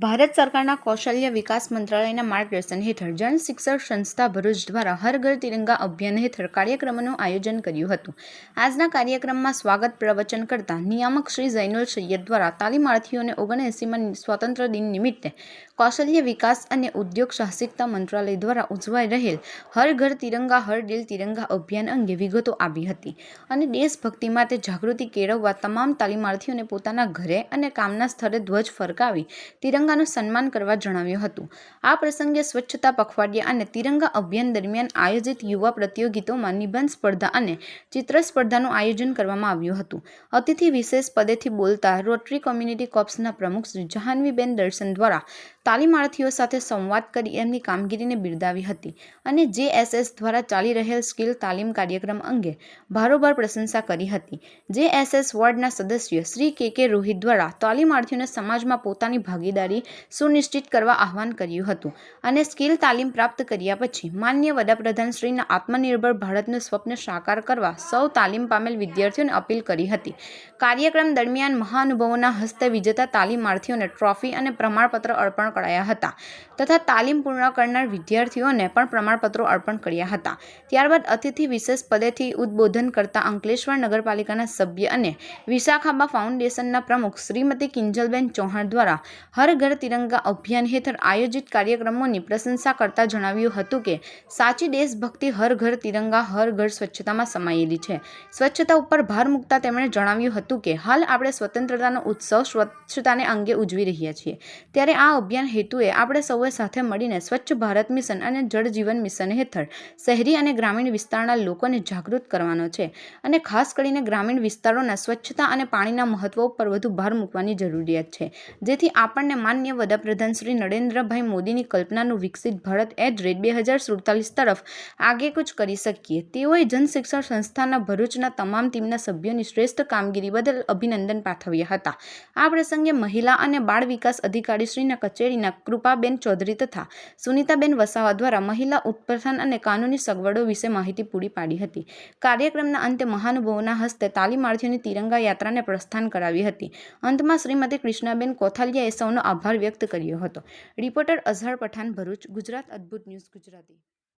ભારત સરકારના કૌશલ્ય વિકાસ મંત્રાલયના માર્ગદર્શન હેઠળ જન શિક્ષણ સંસ્થા ભરૂચ દ્વારા હર ઘર તિરંગા અભિયાન હેઠળ કાર્યક્રમનું આયોજન કર્યું હતું. આજના કાર્યક્રમમાં સ્વાગત પ્રવચન કરતા નિયામક શ્રી જૈનુલ સૈયદ દ્વારા તાલીમાર્થીઓને ઓગણએંસીમાં સ્વતંત્ર દિન નિમિત્તે કૌશલ્ય વિકાસ અને ઉદ્યોગ સાહસિકતા મંત્રાલય દ્વારા ઉજવાઈ રહેલ હર ઘર તિરંગા, હર દિલ તિરંગા અભિયાન અંગે વિગતો આપી હતી અને દેશભક્તિ માટે જાગૃતિ કેળવવા તમામ તાલીમાર્થીઓને પોતાના ઘરે અને કામના સ્થળે ધ્વજ ફરકાવી તિરંગાનું સન્માન કરવા જણાવ્યું હતું. આ પ્રસંગે સ્વચ્છતા પખવાડિયા અને તિરંગા અભિયાન દરમિયાન આયોજિત યુવા પ્રતિયોગિતાઓમાં નિબંધ સ્પર્ધા અને ચિત્ર સ્પર્ધાનું આયોજન કરવામાં આવ્યું હતું. અતિથિ વિશેષ પદેથી બોલતા રોટરી કોમ્યુનિટી કોર્પ્સના પ્રમુખ શ્રી જહાનવીબેન દર્શન દ્વારા તાલીમાર્થીઓ સાથે સંવાદ કરી એમની કામગીરીને બિરદાવી હતી અને જેએસએસ દ્વારા ચાલી રહેલ સ્કિલ તાલીમ કાર્યક્રમ અંગે ભારોભાર પ્રશંસા કરી હતી. જેએસએસ વોર્ડના સદસ્ય શ્રી કે કે રોહિત દ્વારા તાલીમાર્થીઓને સમાજમાં પોતાની ભાગીદારી સુનિશ્ચિત કરવા આહવાન કર્યું હતું અને સ્કિલ તાલીમ પ્રાપ્ત કર્યા પછી માન્ય વડાપ્રધાન શ્રીના આત્મનિર્ભર ભારતનું સ્વપ્ન સાકાર કરવા સૌ તાલીમ પામેલ વિદ્યાર્થીઓને અપીલ કરી હતી. કાર્યક્રમ દરમિયાન મહાનુભાવોના હસ્તે વિજેતા તાલીમાર્થીઓને ટ્રોફી અને પ્રમાણપત્ર અર્પણ કરાયા હતા તથા તાલીમ પૂર્ણ કરનાર વિદ્યાર્થીઓને પણ પ્રમાણપત્રો અર્પણ કર્યા હતા. ત્યારબાદ અતિથિ વિશેષ પદેથી ઉદ્બોધન કરતા અંકલેશ્વર નગરપાલિકાના સભ્ય અને વિશાખાબા ફાઉન્ડેશનના પ્રમુખ શ્રીમતી કિંજલબેન ચૌહાણ દ્વારા હર ઘર તિરંગા અભિયાન હેઠળ આયોજિત કાર્યક્રમોની પ્રશંસા કરતા જણાવ્યું હતું કે, સાચી દેશભક્તિ હર ઘર તિરંગા, હર ઘર સ્વચ્છતામાં સમાયેલી છે. સ્વચ્છતા ઉપર ભાર મૂકતા તેમણે જણાવ્યું હતું કે, હાલ આપણે સ્વતંત્રતાનો ઉત્સવ સ્વચ્છતાને અંગે ઉજવી રહ્યા છીએ. ત્યારે આ અભિયાન હેતુએ આપણે સૌએ સાથે મળીને સ્વચ્છ ભારત મિશન અને જળ જીવન મિશન હેઠળ શહેરી અને ગ્રામીણ વિસ્તારના લોકોને જાગૃત કરવાનો છે અને ખાસ કરીને ગ્રામીણ વિસ્તારોના સ્વચ્છતા અને પાણીના મહત્વ ઉપર વધુ ભાર મૂકવાની જરૂરિયાત છે. જેથી આપણને માન્ય વડાપ્રધાન શ્રી નરેન્દ્રભાઈ મોદીની કલ્પનાનું વિકસિત ભારત એટ રેટ બે સુડતાલીસ તરફ આગેકૂચ કરી શકીએ. તેઓએ જનશિક્ષણ સંસ્થાના ભરૂચના તમામ ટીમના સભ્યોની શ્રેષ્ઠ કામગીરી બદલ અભિનંદન પાઠવ્યા હતા. આ પ્રસંગે મહિલા અને બાળ વિકાસ અધિકારીશ્રીના કચેરીના કૃપાબેન ચૌધરી તથા સુનીતાબેન વસાવા દ્વારા મહિલા ઉત્પન્ન અને કાનૂની સગવડો વિશે માહિતી પૂરી પાડી હતી. કાર્યક્રમના અંતે મહાનુભાવોના હસ્તે તાલીમાર્થીઓની તિરંગા યાત્રાને પ્રસ્થાન કરાવી હતી. અંતમાં શ્રીમતી કૃષ્ણાબેન કોથાલિયાએ સૌનો આભાર વ્યક્ત કર્યો હતો. રિપોર્ટર અઝહર પઠાણ ભરૂચ ગુજરાત અદ્ભુત ન્યૂઝ ગુજરાતી.